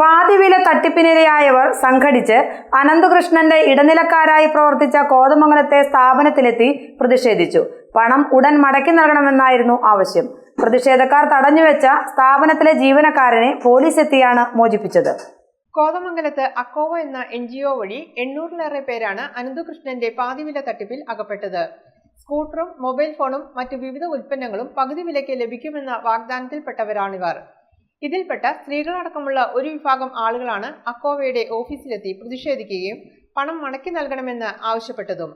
പാതിവില തട്ടിപ്പിനിരയായവർ സംഘടിച്ച് അനന്തകൃഷ്ണന്റെ ഇടനിലക്കാരായി പ്രവർത്തിച്ച കോതമംഗലത്തെ സ്ഥാപനത്തിലെത്തി പ്രതിഷേധിച്ചു. പണം ഉടൻ മടക്കി നൽകണമെന്നായിരുന്നു ആവശ്യം. പ്രതിഷേധക്കാർ തടഞ്ഞുവെച്ച സ്ഥാപനത്തിലെ ജീവനക്കാരനെ പോലീസ് എത്തിയാണ് മോചിപ്പിച്ചത്. കോതമംഗലത്ത് അക്കോവ എന്ന എൻ ജി ഒ വഴി എണ്ണൂറിലേറെ പേരാണ് അനന്തകൃഷ്ണന്റെ പാതിവില തട്ടിപ്പിൽ അകപ്പെട്ടത്. സ്കൂട്ടറും മൊബൈൽ ഫോണും മറ്റു വിവിധ ഉൽപ്പന്നങ്ങളും പകുതി വിലയ്ക്ക് ലഭിക്കുമെന്ന വാഗ്ദാനത്തിൽപ്പെട്ടവരാണിവർ. ഇതിൽപ്പെട്ട സ്ത്രീകളടക്കമുള്ള ഒരു വിഭാഗം ആളുകളാണ് അക്കോവയുടെ ഓഫീസിലെത്തി പ്രതിഷേധിക്കുകയും പണം മടക്കി നൽകണമെന്ന് ആവശ്യപ്പെട്ടതും.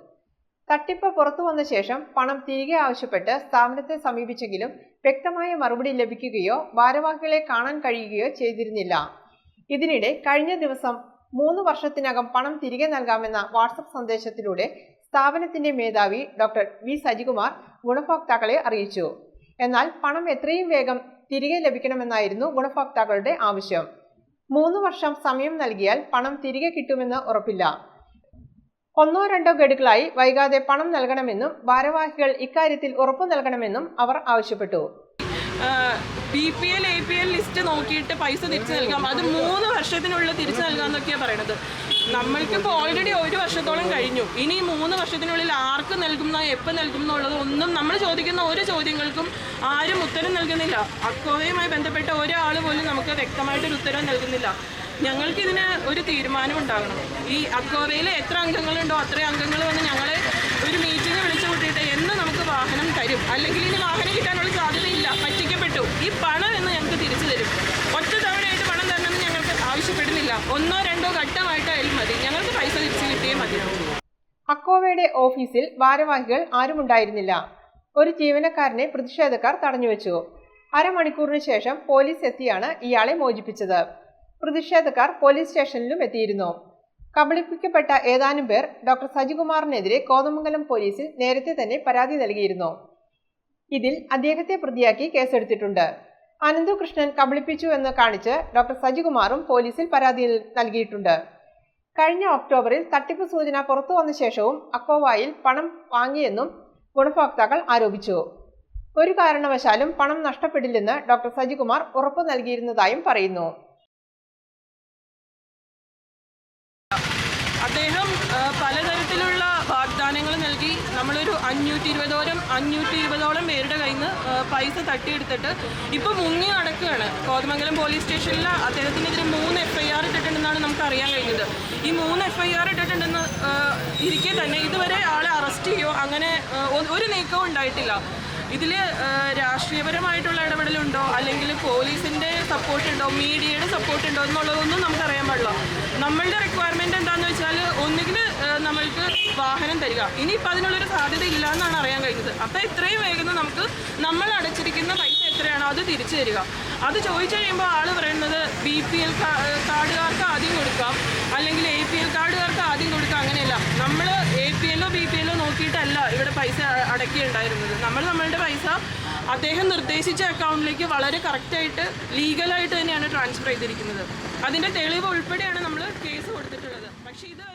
തട്ടിപ്പ് പുറത്തു വന്ന ശേഷം പണം തിരികെ ആവശ്യപ്പെട്ട് സ്ഥാപനത്തെ സമീപിച്ചെങ്കിലും വ്യക്തമായ മറുപടി ലഭിക്കുകയോ ഭാരവാഹികളെ കാണാൻ കഴിയുകയോ ചെയ്തിരുന്നില്ല. ഇതിനിടെ കഴിഞ്ഞ ദിവസം മൂന്ന് വർഷത്തിനകം പണം തിരികെ നൽകാമെന്ന വാട്സപ്പ് സന്ദേശത്തിലൂടെ സ്ഥാപനത്തിന്റെ മേധാവി ഡോക്ടർ വി. സജികുമാർ ഗുണഭോക്താക്കളെ അറിയിച്ചു. എന്നാൽ പണം എത്രയും വേഗം തിരികെ ലഭിക്കണമെന്നായിരുന്നു ഗുണഭോക്താക്കളുടെ ആവശ്യം. മൂന്ന് വർഷം സമയം നൽകിയാൽ പണം തിരികെ കിട്ടുമെന്ന് ഉറപ്പില്ല. ഒന്നോ രണ്ടോ ഗഡുക്കളായി വൈകാതെ പണം നൽകണമെന്നും ഭാരവാഹികൾ ഇക്കാര്യത്തിൽ ഉറപ്പു നൽകണമെന്നും അവർ ആവശ്യപ്പെട്ടു. B P L A P L list നോക്കിയിട്ട് പൈസ തിരിച്ചു നൽകാം. അത് മൂന്ന് വർഷത്തിനുള്ളിൽ തിരിച്ചു നൽകാമെന്നൊക്കെയാണ് പറയണത്. നമ്മൾക്കിപ്പോൾ ഓൾറെഡി ഒരു കഴിഞ്ഞു. ഇനി മൂന്ന് വർഷത്തിനുള്ളിൽ ആർക്ക് നൽകുന്ന എപ്പോൾ നൽകും എന്നുള്ളത് ഒന്നും നമ്മൾ ചോദിക്കുന്ന ഒരു ചോദ്യങ്ങൾക്കും ആരും ഉത്തരം നൽകുന്നില്ല. അക്കോവയുമായി ബന്ധപ്പെട്ട ഒരാൾ പോലും നമുക്ക് വ്യക്തമായിട്ടൊരു ഉത്തരം നൽകുന്നില്ല. ഞങ്ങൾക്ക് ഇതിന് ഒരു തീരുമാനം ഉണ്ടാകണം. ഈ അക്കോവയിൽ എത്ര അംഗങ്ങളുണ്ടോ അത്രയും അംഗങ്ങൾ വന്ന് ഞങ്ങളെ ഒരു മീറ്റിംഗ് വിളിച്ചു കൂട്ടിയിട്ട് എന്ന് നമുക്ക് വാഹനം തരും. അല്ലെങ്കിൽ ഇനി വാഹനം കിട്ടാനുള്ള സാധ്യതയില്ല. പറ്റിക്കപ്പെട്ടു. ഈ പണം എന്ന് ഞങ്ങൾക്ക് തിരിച്ചു തരും. ഒറ്റ തവണയായിട്ട് പണം തരണമെന്ന് ഞങ്ങൾക്ക് ആവശ്യപ്പെടുന്നില്ല. ഒന്നോ രണ്ടോ ഘട്ടമായിട്ടായാലും മതി ഞങ്ങൾക്ക് പൈസ തിരിച്ചു കിട്ടിയേ മതിയാവും അക്കോവയുടെ ഓഫീസിൽ ഭാരവാഹികൾ ആരുമുണ്ടായിരുന്നില്ല. ഒരു ജീവനക്കാരനെ പ്രതിഷേധക്കാർ തടഞ്ഞുവെച്ചു. അരമണിക്കൂറിന് ശേഷം പോലീസ് എത്തിയാണ് ഇയാളെ മോചിപ്പിച്ചത്. പ്രതിഷേധക്കാർ പോലീസ് സ്റ്റേഷനിലും എത്തിയിരുന്നു. കബളിപ്പിക്കപ്പെട്ട ഏതാനും പേർ ഡോക്ടർ സജികുമാറിനെതിരെ കോതമംഗലം പോലീസിൽ നേരത്തെ തന്നെ പരാതി നൽകിയിരുന്നു. ഇതിൽ അദ്ദേഹത്തെ പ്രതിയാക്കി കേസെടുത്തിട്ടുണ്ട്. അനന്തകൃഷ്ണൻ കബളിപ്പിച്ചു എന്ന് കാണിച്ച് ഡോക്ടർ സജികുമാറും പോലീസിൽ പരാതി നൽകിയിട്ടുണ്ട്. കഴിഞ്ഞ ഒക്ടോബറിൽ തട്ടിപ്പ് സൂചന പുറത്തു വന്ന ശേഷവും അക്കോവായിൽ പണം വാങ്ങിയെന്നും ഗുണഭോക്താക്കൾ ആരോപിച്ചു. ഒരു കാരണവശാലും പണം നഷ്ടപ്പെടില്ലെന്ന് ഡോക്ടർ സജികുമാർ ഉറപ്പു നൽകിയിരുന്നതായും പറയുന്നു. അദ്ദേഹം പലതരത്തിലുള്ള വാഗ്ദാനങ്ങൾ നൽകി. നമ്മളൊരു അഞ്ഞൂറ്റി ഇരുപതോളം അഞ്ഞൂറ്റി ഇരുപതോളം പേരുടെ കയ്യിൽ നിന്ന് പൈസ തട്ടിയെടുത്തിട്ട് ഇപ്പോൾ മുങ്ങി നടക്കുകയാണ്. കോതമംഗലം പോലീസ് സ്റ്റേഷനിൽ അദ്ദേഹത്തിനെതിരെ മൂന്ന് എഫ് ഐ ആർ ഇട്ടിട്ടുണ്ടെന്നാണ് നമുക്ക് അറിയാൻ കഴിഞ്ഞത് ഈ മൂന്ന് എഫ് ഐ ആർ ഇട്ടിട്ടുണ്ടെന്ന് ഇരിക്കെ തന്നെ ഇതുവരെ ആളെ അറസ്റ്റ് ചെയ്യോ അങ്ങനെ ഒരു നീക്കവും ഉണ്ടായിട്ടില്ല. ഇതിൽ രാഷ്ട്രീയപരമായിട്ടുള്ള ഇടപെടലുണ്ടോ? അല്ലെങ്കിൽ പോലീസിന്റെ സപ്പോർട്ട് ഉണ്ടോ? മീഡിയയുടെ സപ്പോർട്ട് ഉണ്ടോ? എന്നുള്ളതൊന്നും നമുക്കറിയാൻ പാടില്ല. നമ്മളുടെ റിക്വയർമെന്റ് എന്താണെന്ന് വെച്ചാൽ ഒന്നുകിൽ നമ്മൾക്ക് വാഹനം തരിക. ഇനിയിപ്പോൾ അതിനുള്ളൊരു സാധ്യത ഇല്ല എന്നാണ് അറിയാൻ കഴിഞ്ഞത്. അപ്പോൾ എത്രയും വേഗം നമുക്ക് നമ്മൾ അടച്ചിരിക്കുന്ന പൈസ എത്രയാണോ അത് തിരിച്ചു തരിക. അത് ചോദിച്ചു കഴിയുമ്പോൾ ആൾ പറയുന്നത് ബി പി എൽ കാർഡുകാർക്ക് ആദ്യം കൊടുക്കാം അല്ലെങ്കിൽ എ പി എൽ കാർഡുകാർക്ക് ആദ്യം കൊടുക്കാം അങ്ങനെയല്ല നമ്മൾ എ പി എല്ലോ ബി പി നോക്കിയിട്ടല്ല ഇവിടെ പൈസ അടക്കിയുണ്ടായിരുന്നത് നമ്മൾ നമ്മളുടെ പൈസ അദ്ദേഹം നിർദ്ദേശിച്ച അക്കൗണ്ടിലേക്ക് വളരെ കറക്റ്റായിട്ട് ലീഗലായിട്ട് തന്നെയാണ് ട്രാൻസ്ഫർ ചെയ്തിരിക്കുന്നത്. അതിന്റെ തെളിവ് ഉൾപ്പെടെയാണ് നമ്മൾ കേസ് കൊടുത്തിട്ടുള്ളത്. പക്ഷേ ഇതുവരെ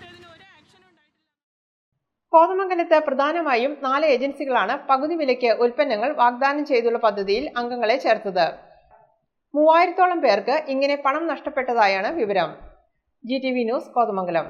കോതമംഗലത്ത് പ്രധാനമായും നാല് ഏജൻസികളാണ് പകുതി വിലയ്ക്ക് ഉൽപ്പന്നങ്ങൾ വാഗ്ദാനം ചെയ്തുള്ള പദ്ധതിയിൽ അംഗങ്ങളെ ചേർത്തത്. മൂവായിരത്തോളം പേർക്ക് ഇങ്ങനെ പണം നഷ്ടപ്പെട്ടതായാണ് വിവരം. G T V news Kothamangalam.